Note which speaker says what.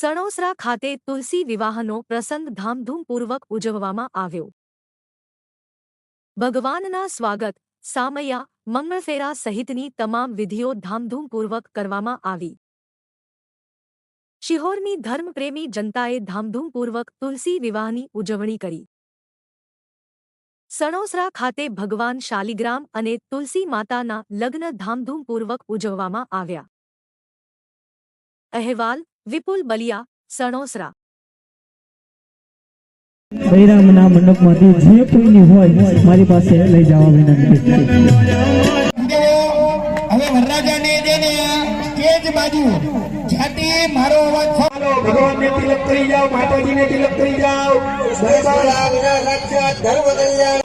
Speaker 1: સણોસરા ખાતે તુલસી વિવાહનો પ્રસંગ ધામધૂમપૂર્વક ઉજવવામાં આવ્યો. ભગવાનના સ્વાગત, સામૈયા, મંગળફેરા સહિતની તમામ વિધિઓ ધામધૂમપૂર્વક કરવામાં આવી. શિહોરની ધર્મપ્રેમી જનતાએ ધામધૂમપૂર્વક તુલસી વિવાહની ઉજવણી કરી. સણોસરા ખાતે ભગવાન શાલિગ્રામ અને તુલસી માતાના લગ્ન ધામધૂમપૂર્વક ઉજવવામાં આવ્યા. અહેવાલ વિપુલ બલિયા સણોસરા.
Speaker 2: બૈરામના મંડપમાંથી જે કોઈની હોય મારી પાસે લઈ જવા વિનંતી. છે
Speaker 3: હવે વરરાજાને જેને સ્ટેજ બાજુ જાતિ મારો અવાજ
Speaker 4: ચાલો ભગવાનને તિલક કરી જાઓ માતાજીને તિલક કરી જાઓ.
Speaker 3: ધર્મ કલ્યાણ